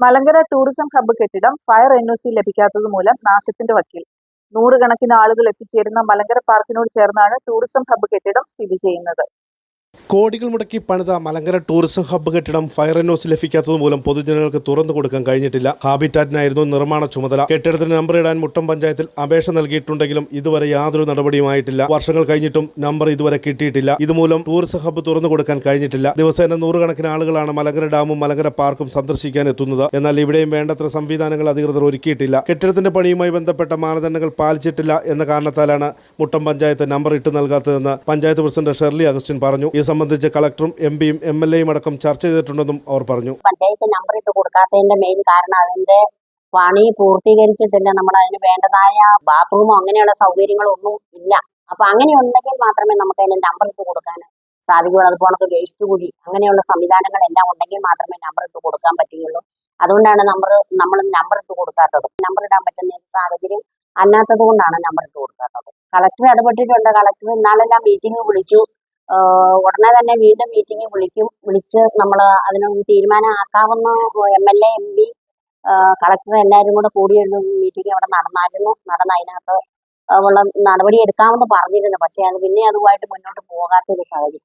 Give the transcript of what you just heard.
Malankara tourism hub കെട്ടിടം fire N O C ലഭിക്കാത്തത് മൂലം നാശത്തിന്റെ വക്കിൽ. നൂറുകണക്കിന് ആളുകൾ എത്തിച്ചേരുന്ന മലങ്കര പാർക്കിനോട് ചേർന്നാണ് ടൂറിസം ഹബ്ബ് കെട്ടിടം സ്ഥിതി ചെയ്യുന്നത്. കോടികൾ മുടക്കി പണിത മലങ്കര ടൂറിസം ഹബ്ബ് കെട്ടിടം ഫയർ എൻഒസി ലഭിക്കാത്തത് മൂലം പൊതുജനങ്ങൾക്ക് തുറന്നു കൊടുക്കാൻ കഴിഞ്ഞിട്ടില്ല. ഹാബിറ്റാറ്റിനായിരുന്നു നിർമ്മാണ ചുമതല. കെട്ടിടത്തിന് നമ്പർ ഇടാൻ മുട്ടം പഞ്ചായത്തിൽ അപേക്ഷ നൽകിയിട്ടുണ്ടെങ്കിലും ഇതുവരെ യാതൊരു നടപടിയുമായിട്ടില്ല. വർഷങ്ങൾ കഴിഞ്ഞിട്ടും നമ്പർ ഇതുവരെ കിട്ടിയിട്ടില്ല. ഇതുമൂലം ടൂറിസം ഹബ്ബ് തുറന്നു കൊടുക്കാൻ കഴിഞ്ഞിട്ടില്ല. ദിവസേന നൂറുകണക്കിന് ആളുകളാണ് മലങ്കര ഡാമും മലങ്കര പാർക്കും സന്ദർശിക്കാൻ എത്തുന്നത്. എന്നാൽ ഇവിടെയും വേണ്ടത്ര സംവിധാനങ്ങൾ അധികൃതർ ഒരുക്കിയിട്ടില്ല. കെട്ടിടത്തിന്റെ പണിയുമായി ബന്ധപ്പെട്ട മാനദണ്ഡങ്ങൾ പാലിച്ചിട്ടില്ല എന്ന കാരണത്താലാണ് മുട്ടം പഞ്ചായത്ത് നമ്പർ ഇട്ട് നൽകാത്തതെന്ന് പഞ്ചായത്ത് പ്രസിഡന്റ് ഷെർലി അഗസ്റ്റിൻ പറഞ്ഞു. ഇത് സംബന്ധിച്ച് കളക്ടറും എം പിയും എം എൽ എയും അടക്കം ചർച്ച ചെയ്തിട്ടുണ്ടെന്നും അവർ പറഞ്ഞു. പഞ്ചായത്ത് നമ്പർ ഇട്ട് കൊടുക്കാത്തതിന്റെ മെയിൻ കാരണം അതിന്റെ പണി പൂർത്തീകരിച്ചിട്ടില്ല. നമ്മൾ അതിന് വേണ്ടതായ ബാത്റൂമോ അങ്ങനെയുള്ള സൗകര്യങ്ങളൊന്നും ഇല്ല. അപ്പൊ അങ്ങനെ ഉണ്ടെങ്കിൽ മാത്രമേ നമുക്ക് അതിന് നമ്പർ ഇട്ട് കൊടുക്കാൻ സാധിക്കുകയുള്ളൂ. അതുപോലെ വേസ്റ്റ് കുഴി. അങ്ങനെയുള്ള സംവിധാനങ്ങളെല്ലാം ഉണ്ടെങ്കിൽ മാത്രമേ നമ്പർ ഇട്ട് കൊടുക്കാൻ പറ്റുകയുള്ളൂ. അതുകൊണ്ടാണ് നമ്പർ നമ്മൾ നമ്പർ ഇട്ട് കൊടുക്കാത്തത്. നമ്പർ ഇടാൻ പറ്റുന്ന സാഹചര്യം അല്ലാത്തത് കൊണ്ടാണ് നമ്പർ ഇട്ട് കൊടുക്കാത്തത്. കളക്ടർ ഇടപെട്ടിട്ടുണ്ട്. കളക്ടർ ഇന്നാളെല്ലാം മീറ്റിംഗ് വിളിച്ചു. ഉടനെ തന്നെ വീണ്ടും മീറ്റിംഗ് വിളിക്കും. വിളിച്ച് നമ്മൾ അതിനൊന്ന് തീരുമാനം ആക്കാവുന്ന M L A M P collector എല്ലാവരും കൂടെ കൂടിയൊരു മീറ്റിംഗ് അവിടെ നടന്നായിരുന്നു. നടന്ന അതിനകത്ത് ഉള്ള നടപടി എടുക്കാമെന്ന് പറഞ്ഞിരുന്നു. പക്ഷേ അത് പിന്നെ അതുമായിട്ട് മുന്നോട്ട് പോകാത്തൊരു സാഹചര്യം